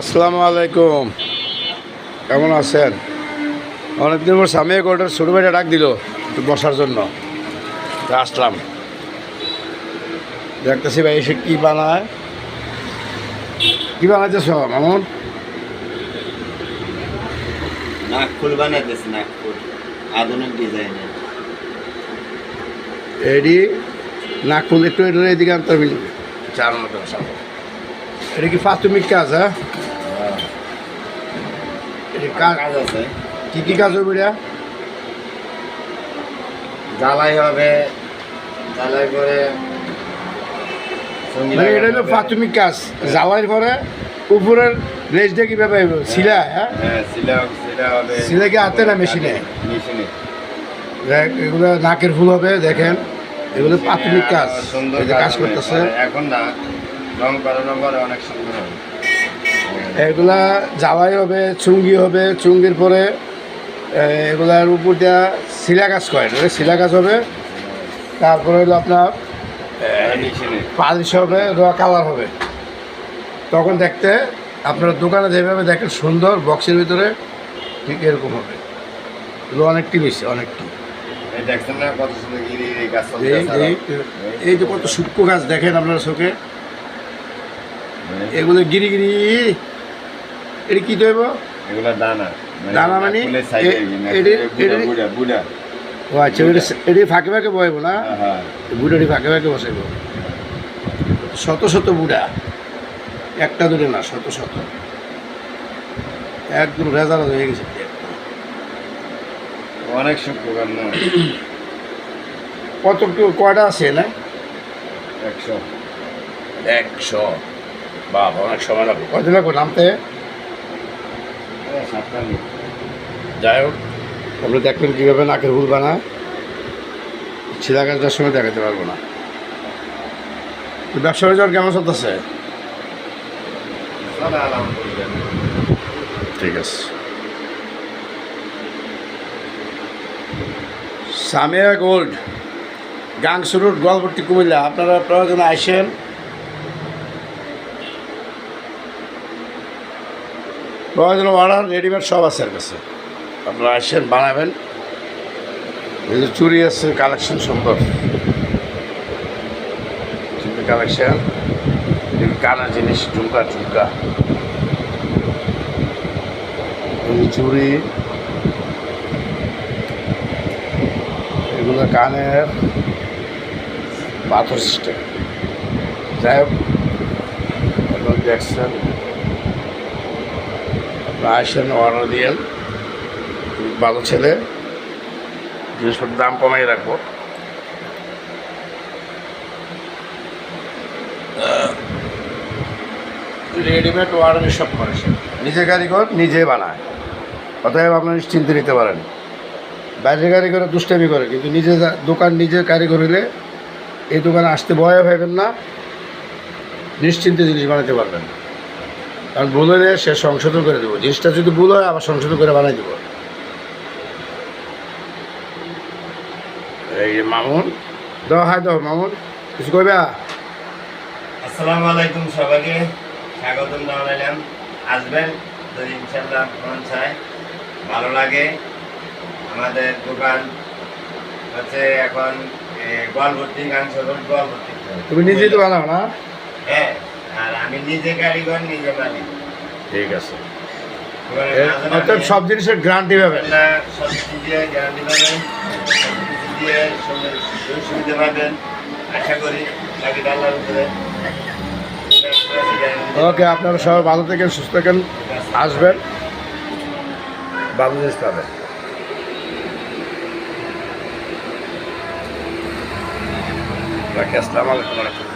আসসালামু আলাইকুম। কেমন আছেন? অনেকদিন পর স্বামী কোর্টের ছোটো ভাইটা ডাক দিল একটু বসার জন্য। আসলাম। দেখতেছি ভাই এসে কী বানায়? কী বানাইতেছ মামুন? নাগফুল বানাইতেছে নাগফুল। আধুনিক ডিজাইনের এডি নাকফুল একটু এদিকে আনতে হবে। চার মতো এটা কি প্রাথমিক কাজ হ্যাঁ? কাজ কাজ আছে। কী কী কাজ হবে এটা? জ্বালাই হবে জ্বালাই করে মানে এটা হলো প্রাথমিক কাজ। জ্বালাইয়ের পরে উপরের লেজটা কীভাবে শিলা হ্যাঁ? হ্যাঁ কি হাতে না মেশিনে? এগুলো নাকের ফুল হবে দেখেন। এগুলো প্রাথমিক কাজ। কাজ করতেছে। এখন না রং করানোর পরে অনেক সুন্দর হবে। এগুলা জাওয়াই হবে চুঙ্গি হবে চুঙ্গির পরে এগুলার উপরটা শিলা গাছ করে এটা শিলা গাছ হবে। তারপরে হলো আপনার পালিশ হবে কালার হবে। তখন দেখতে আপনারা দোকানে যেভাবে দেখেন সুন্দর বক্সের ভিতরে ঠিক এরকম হবে। এগুলো অনেকটি বেশি অনেকটি। এই যে কত সূক্ষ্ম গাছ দেখেন আপনার চোখে। এগুলো গিরি গিরি এটা কী দেব এগুলা দানা। দানা মানে? বুড়া ও আচ্ছা এটি ফাঁকে ফাঁকে বয়ব না? হ্যাঁ বুড়াটি ফাঁকে ফাঁকে বসাইব। শত শত বুড়া। একটা দূরে না শত শত। একদম রেজাল্ট হয়ে গেছে। অনেক শুক্রবার না। কত কয়টা আছে না? একশো। একশো। বাবা অনেক সময় লাগবে। কয়দিন লাগবে নামতে? যাই হোক। আপনি দেখবেন কীভাবে নাকের ফুল বানায়। ছিলা গাছটার সময় দেখাতে পারব না। ব্যবসা বাজার কেমন চলতেছে? চলে ঠিক আছে। সামিয়া গোল্ড গাংসু রোড গোয়ালপট্টি কুমিল্লা। আপনারা প্রয়োজন আসেন প্রয়োজন অর্ডার রেডিমেড সব আছে কাছে। আপনারা আসেন, বানাবেন। যে চুরি আছে কালেকশন সুন্দর চুরি কালেকশন কানা জিনিস, ঝুমকা ঝুমকা। চুড়ি এগুলো কানের পাথর সিস্টেম যাই হোক দেখছেন। আসেন অর্ডার দিয়েন ভালো ছেলে। জিনিসপত্রের দাম কমাই রাখব। রেডিমেড ওয়ার্ডার সব করে। নিজে কারিগর নিজে বানায়। অতএব আপনার নিশ্চিন্তে নিতে পারেন। বাইরের কারিগরে দুষ্টামি করে কিন্তু নিজে দোকান নিজে কারিগর হলে এই দোকানে আসতে ভয় পাবেন না। নিশ্চিন্তে জিনিস বানাতে পারবেন। কারণ ভুল হলে সে সংশোধন করে দেবো। জিনিসটা যদি ভুল হয় আবার সংশোধন করে বানাই দেবো। এই মামুন। দাও হাই দাও মামুন। কিছু কইবা? আসসালামু আলাইকুম সবাইকে। স্বাগতম জানালাম আসবেন যদি ইনশাল্লাহ মন চায়। ভালো লাগে। আমাদের দোকান হচ্ছে এখন গোয়ালভর্তি গান সদর গোয়ালভর্তি তুমি নিজেই তো বানাও না? হ্যাঁ। আর আমি নিজে কারিগর নিজে মালিক। ঠিক আছে। অর্থাৎ সব জিনিসের গ্যারান্টি পাবেন। আপনারা সব কিছু দিয়ে গ্যারান্টি পাবেন দিয়ে সুবিধা পাবেন। আশা করি বাকিটা আল্লাহর উপরে ওকে আপনারা সবাই ভালো থেকে সুস্থ থাকেন আসবেন। জিনিস পাবেন রাখি আসসালামু আলাইকুম।